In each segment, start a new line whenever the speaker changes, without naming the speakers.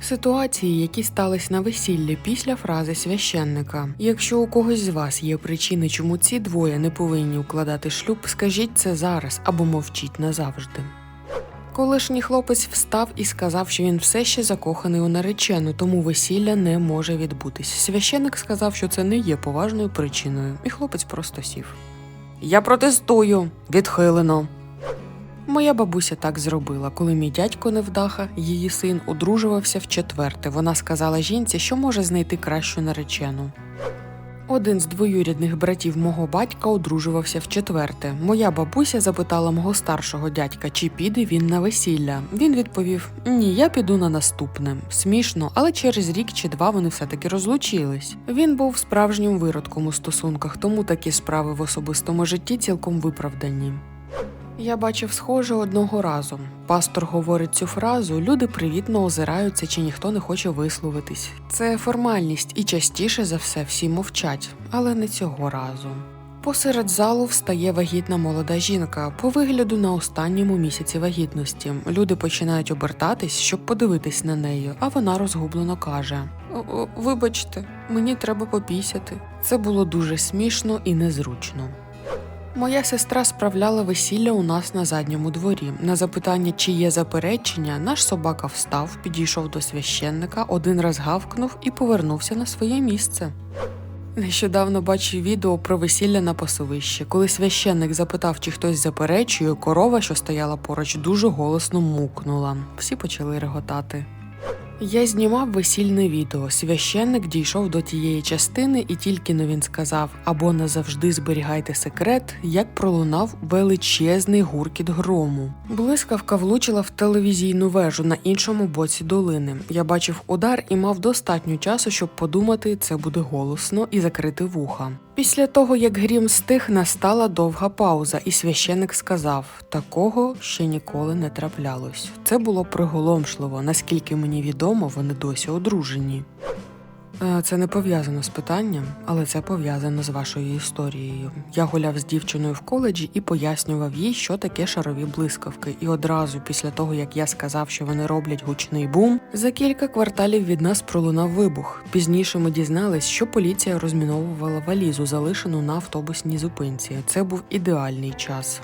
Ситуації, які стались на весіллі після фрази священника. Якщо у когось з вас є причини, чому ці двоє не повинні укладати шлюб, скажіть це зараз або мовчіть назавжди. Колишній хлопець встав і сказав, що він все ще закоханий у наречену, тому весілля не може відбутись. Священник сказав, що це не є поважною причиною, і хлопець просто сів. Я протестую, відхилено. Моя бабуся так зробила, коли мій дядько невдаха, її син одружувався вчетверте. Вона сказала жінці, що може знайти кращу наречену. Один з двоюрідних братів мого батька одружувався вчетверте. Моя бабуся запитала мого старшого дядька, чи піде він на весілля. Він відповів: Ні, я піду на наступне. Смішно, але через рік чи два вони все-таки розлучились. Він був справжнім виродком у стосунках, тому такі справи в особистому житті цілком виправдані. Я бачив схоже одного разу. Пастор говорить цю фразу, люди привітно озираються, чи ніхто не хоче висловитись. Це формальність, і частіше за все всі мовчать, але не цього разу. Посеред залу встає вагітна молода жінка по вигляду на останньому місяці вагітності. Люди починають обертатись, щоб подивитись на неї, а вона розгублено каже: «О, о, Вибачте, мені треба попісяти. Це було дуже смішно і незручно. Моя сестра справляла весілля у нас на задньому дворі. На запитання, чи є заперечення, наш собака встав, підійшов до священника, один раз гавкнув і повернувся на своє місце. Нещодавно бачив відео про весілля на пасовищі. Коли священник запитав, чи хтось заперечує, корова, що стояла поруч, дуже голосно мукнула. Всі почали реготати. Я знімав весільне відео. Священник дійшов до тієї частини, і тільки но він сказав або назавжди зберігайте секрет, як пролунав величезний гуркіт грому. Блискавка влучила в телевізійну вежу на іншому боці долини. Я бачив удар і мав достатньо часу, щоб подумати, це буде голосно і закрити вуха. Після того, як грім стих, настала довга пауза, і священик сказав: такого ще ніколи не траплялось. Це було приголомшливо, наскільки мені відомо, вони досі одружені. Е, Це не пов'язано з питанням, але це пов'язано з вашою історією. Я гуляв з дівчиною в коледжі і пояснював їй, що таке шарові блискавки. І одразу після того, як я сказав, що вони роблять гучний бум, за кілька кварталів від нас пролунав вибух. Пізніше ми дізнались, що поліція розміновувала валізу, залишену на автобусній зупинці. Це був ідеальний час.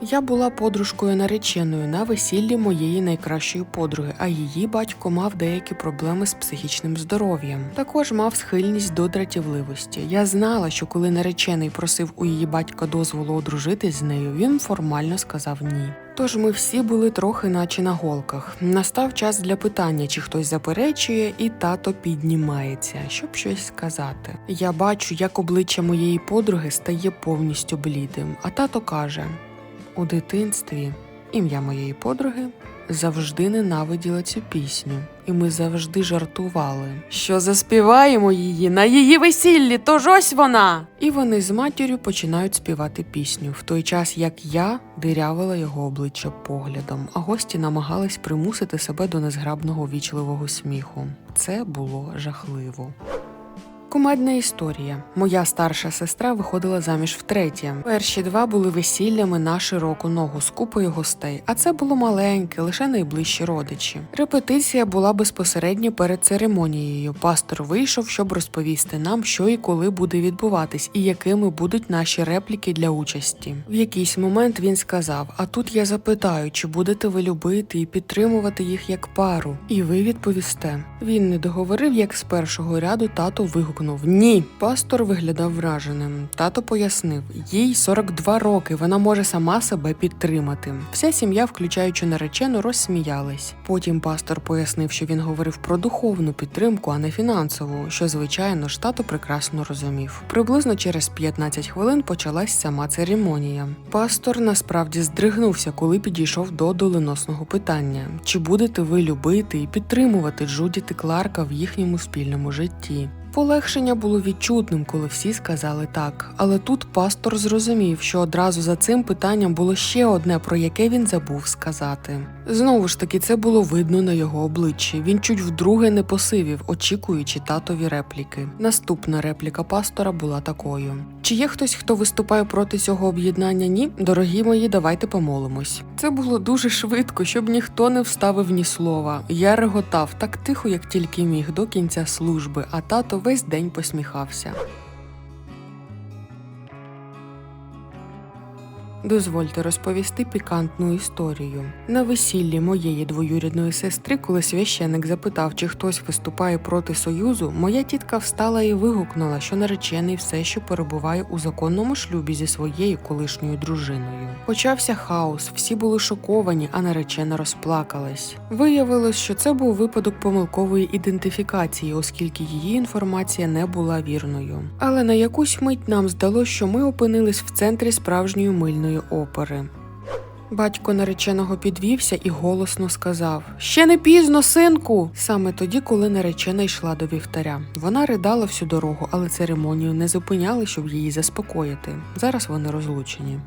Я була подружкою нареченою на весіллі моєї найкращої подруги, а її батько мав деякі проблеми з психічним здоров'ям. Також мав схильність до дратівливості. Я знала, що коли наречений просив у її батька дозволу одружитись з нею, він формально сказав ні. Тож ми всі були трохи наче на голках. Настав час для питання, чи хтось заперечує, і тато піднімається, щоб щось сказати. Я бачу, як обличчя моєї подруги стає повністю блідим, а тато каже: у дитинстві ім'я моєї подруги завжди ненавиділа цю пісню, і ми завжди жартували, що заспіваємо її на її весіллі, тож ось вона. І вони з матір'ю починають співати пісню, в той час як я дирявила його обличчя поглядом, а гості намагались примусити себе до незграбного вічливого сміху. Це було жахливо. Кумедна історія. Моя старша сестра виходила заміж втретє. Перші два були весіллями на широку ногу з купою гостей, а це було маленьке, лише найближчі родичі. Репетиція була безпосередньо перед церемонією. Пастор вийшов, щоб розповісти нам, що і коли буде відбуватись, і якими будуть наші репліки для участі. В якийсь момент він сказав: А тут я запитаю, чи будете ви любити і підтримувати їх як пару? І ви відповісте. Він не договорив, як з першого ряду тато вигукнув Ні. Пастор виглядав враженим. Тато пояснив, їй 42 роки, вона може сама себе підтримати. Вся сім'я, включаючи наречену, розсміялись. Потім пастор пояснив, що він говорив про духовну підтримку, а не фінансову, що звичайно ж тато прекрасно розумів. Приблизно через 15 хвилин почалась сама церемонія. Пастор насправді здригнувся, коли підійшов до доленосного питання: чи будете ви любити і підтримувати Джудіти Кларка в їхньому спільному житті? Полегшення було відчутним, коли всі сказали так. Але тут пастор зрозумів, що одразу за цим питанням було ще одне, про яке він забув сказати. Знову ж таки, це було видно на його обличчі. Він чуть вдруге не посивів, очікуючи татові репліки. Наступна репліка пастора була такою: Чи є хтось, хто виступає проти цього об'єднання? Ні, дорогі мої, давайте помолимось. Це було дуже швидко, щоб ніхто не вставив ні слова. Я реготав так тихо, як тільки міг, до кінця служби, а тато весь день посміхався. Дозвольте розповісти пікантну історію. На весіллі моєї двоюрідної сестри, коли священик запитав, чи хтось виступає проти союзу, моя тітка встала і вигукнула, що наречений все, що перебуває у законному шлюбі зі своєю колишньою дружиною. Почався хаос, всі були шоковані, а наречена розплакалась. Виявилось, що це був випадок помилкової ідентифікації, оскільки її інформація не була вірною. Але на якусь мить нам здалося, що ми опинились в центрі справжньої мильної опери. Батько нареченого підвівся і голосно сказав: Ще не пізно, синку. Саме тоді, коли наречена йшла до вівтаря. Вона ридала всю дорогу, але церемонію не зупиняли, щоб її заспокоїти. Зараз вони розлучені.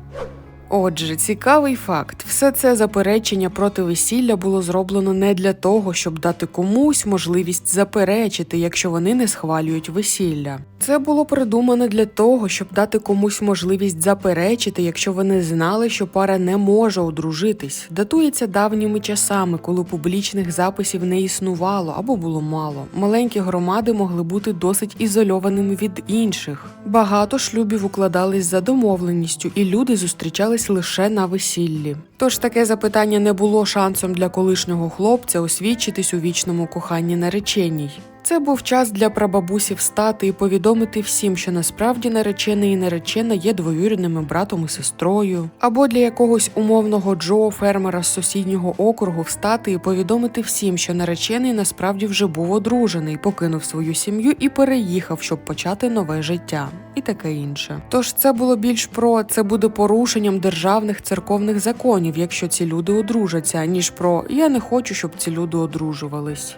Отже, цікавий факт: все це заперечення проти весілля було зроблено не для того, щоб дати комусь можливість заперечити, якщо вони не схвалюють весілля. Це було придумано для того, щоб дати комусь можливість заперечити, якщо вони знали, що пара не може одружитись. Датується давніми часами, коли публічних записів не існувало або було мало. Маленькі громади могли бути досить ізольованими від інших. Багато шлюбів укладались за домовленістю, і люди зустрічались лише на весіллі. Тож таке запитання не було шансом для колишнього хлопця освідчитись у вічному коханні нареченій. Це був час для прабабусі встати і повідомити всім, що насправді наречений і наречена є двоюрідними братом і сестрою, або для якогось умовного Джо фермера з сусіднього округу встати і повідомити всім, що наречений насправді вже був одружений, покинув свою сім'ю і переїхав, щоб почати нове життя, і таке інше. Тож це було більш про це буде порушенням державних церковних законів, якщо ці люди одружаться, ніж про я не хочу, щоб ці люди одружувались.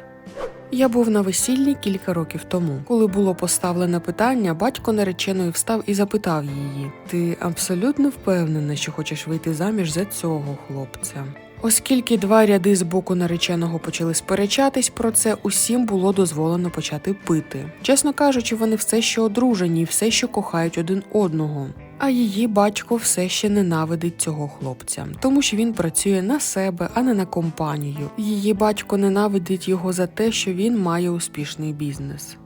Я був на весіллі кілька років тому. Коли було поставлене питання, батько нареченої встав і запитав її: Ти абсолютно впевнена, що хочеш вийти заміж за цього хлопця? Оскільки два ряди з боку нареченого почали сперечатись про це, усім було дозволено почати пити. Чесно кажучи, вони все ще одружені і все ще кохають один одного. А її батько все ще ненавидить цього хлопця, тому що він працює на себе, а не на компанію. Її батько ненавидить його за те, що він має успішний бізнес.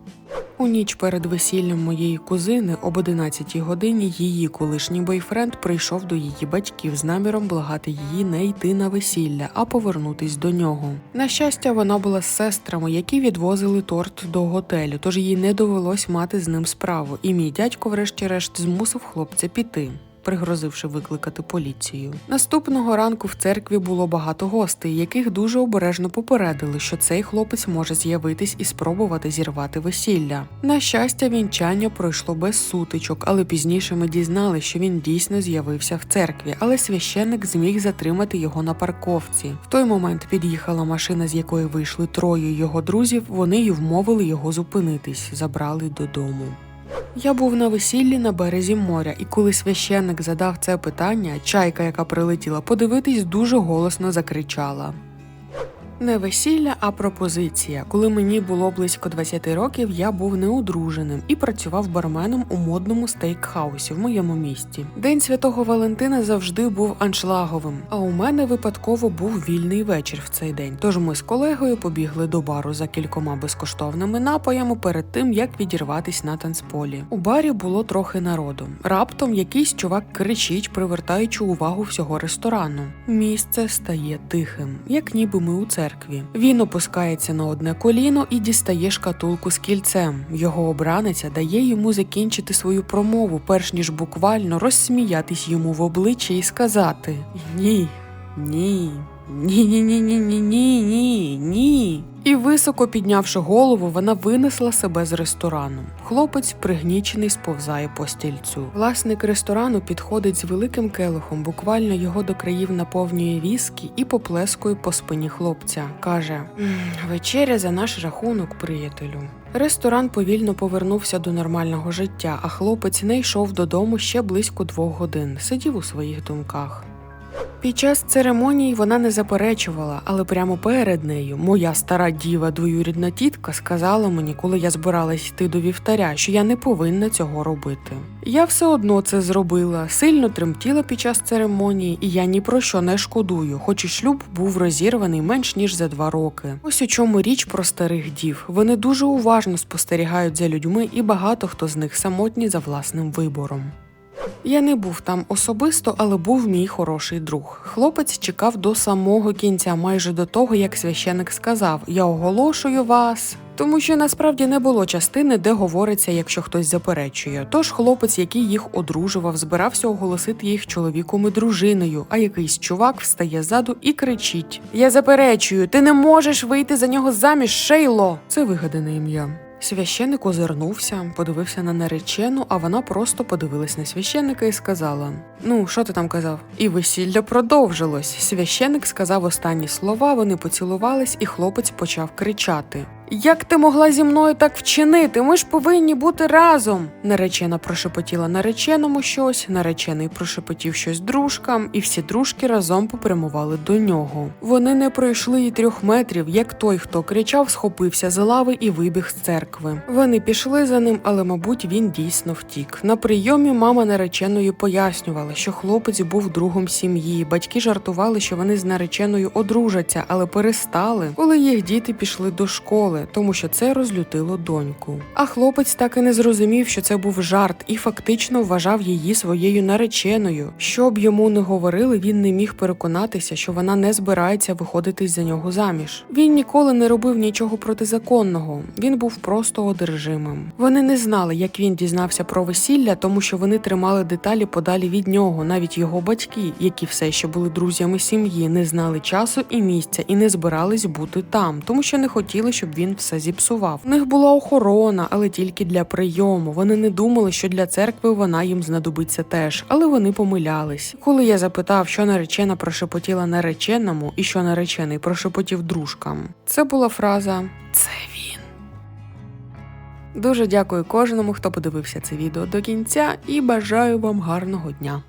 У ніч перед весіллям моєї кузини об 11 годині її колишній бойфренд прийшов до її батьків з наміром благати її не йти на весілля, а повернутись до нього. На щастя, вона була з сестрами, які відвозили торт до готелю, тож їй не довелось мати з ним справу, і мій дядько, врешті-решт, змусив хлопця піти. Пригрозивши викликати поліцію. Наступного ранку в церкві було багато гостей, яких дуже обережно попередили, що цей хлопець може з'явитись і спробувати зірвати весілля. На щастя, вінчання пройшло без сутичок, але пізніше ми дізнали, що він дійсно з'явився в церкві, але священник зміг затримати його на парковці. В той момент під'їхала машина, з якої вийшли троє його друзів. Вони й вмовили його зупинитись, забрали додому. Я був на весіллі на березі моря, і коли священник задав це питання, чайка, яка прилетіла подивитись, дуже голосно закричала. Не весілля, а пропозиція. Коли мені було близько 20 років, я був неодруженим і працював барменом у модному стейкхаусі в моєму місті. День святого Валентина завжди був аншлаговим, а у мене випадково був вільний вечір в цей день. Тож ми з колегою побігли до бару за кількома безкоштовними напоями перед тим, як відірватись на танцполі. У барі було трохи народу. Раптом якийсь чувак кричить, привертаючи увагу всього ресторану. Місце стає тихим, як ніби ми у церкві. Він опускається на одне коліно і дістає шкатулку з кільцем. Його обраниця дає йому закінчити свою промову, перш ніж буквально розсміятись йому в обличчя і сказати: Ні, ні, ні, ні, ні, ні, ні, ні, ні, ні. І високо піднявши голову, вона винесла себе з ресторану. Хлопець, пригнічений, сповзає по стільцю. Власник ресторану підходить з великим келихом, буквально його до країв наповнює віскі і поплескує по спині хлопця. каже: Вечеря за наш рахунок, приятелю. Ресторан повільно повернувся до нормального життя, а хлопець не йшов додому ще близько двох годин, сидів у своїх думках. Під час церемонії вона не заперечувала, але прямо перед нею моя стара діва двоюрідна тітка сказала мені, коли я збиралась йти до вівтаря, що я не повинна цього робити. Я все одно це зробила, сильно тремтіла під час церемонії, і я ні про що не шкодую, хоч і шлюб був розірваний менш ніж за два роки. Ось у чому річ про старих дів. Вони дуже уважно спостерігають за людьми, і багато хто з них самотні за власним вибором. Я не був там особисто, але був мій хороший друг. Хлопець чекав до самого кінця, майже до того, як священик сказав: Я оголошую вас. Тому що насправді не було частини, де говориться, якщо хтось заперечує. Тож хлопець, який їх одружував, збирався оголосити їх чоловіком і дружиною, а якийсь чувак встає ззаду і кричить: Я заперечую, ти не можеш вийти за нього заміж, Шейло! Це вигадане ім'я. Священник озирнувся, подивився на наречену, а вона просто подивилась на священика і сказала: Ну, що ти там казав? І весілля продовжилось. Священик сказав останні слова, вони поцілувались, і хлопець почав кричати. Як ти могла зі мною так вчинити? Ми ж повинні бути разом. Наречена прошепотіла нареченому щось, наречений прошепотів щось дружкам, і всі дружки разом попрямували до нього. Вони не пройшли й трьох метрів, як той, хто кричав, схопився з лави і вибіг з церкви. Вони пішли за ним, але, мабуть, він дійсно втік. На прийомі мама нареченої пояснювала, що хлопець був другом сім'ї. Батьки жартували, що вони з нареченою одружаться, але перестали, коли їх діти пішли до школи тому що це розлютило доньку. А хлопець так і не зрозумів, що це був жарт, і фактично вважав її своєю нареченою. Що б йому не говорили, він не міг переконатися, що вона не збирається виходити за нього заміж. Він ніколи не робив нічого протизаконного. Він був просто одержимим. Вони не знали, як він дізнався про весілля, тому що вони тримали деталі подалі від нього. Навіть його батьки, які все ще були друзями сім'ї, не знали часу і місця і не збирались бути там, тому що не хотіли, щоб він все зіпсував. У них була охорона, але тільки для прийому. Вони не думали, що для церкви вона їм знадобиться теж, але вони помилялись. Коли я запитав, що наречена прошепотіла нареченому і що наречений прошепотів дружкам, це була фраза Це він. Дуже дякую кожному, хто подивився це відео до кінця, і бажаю вам гарного дня.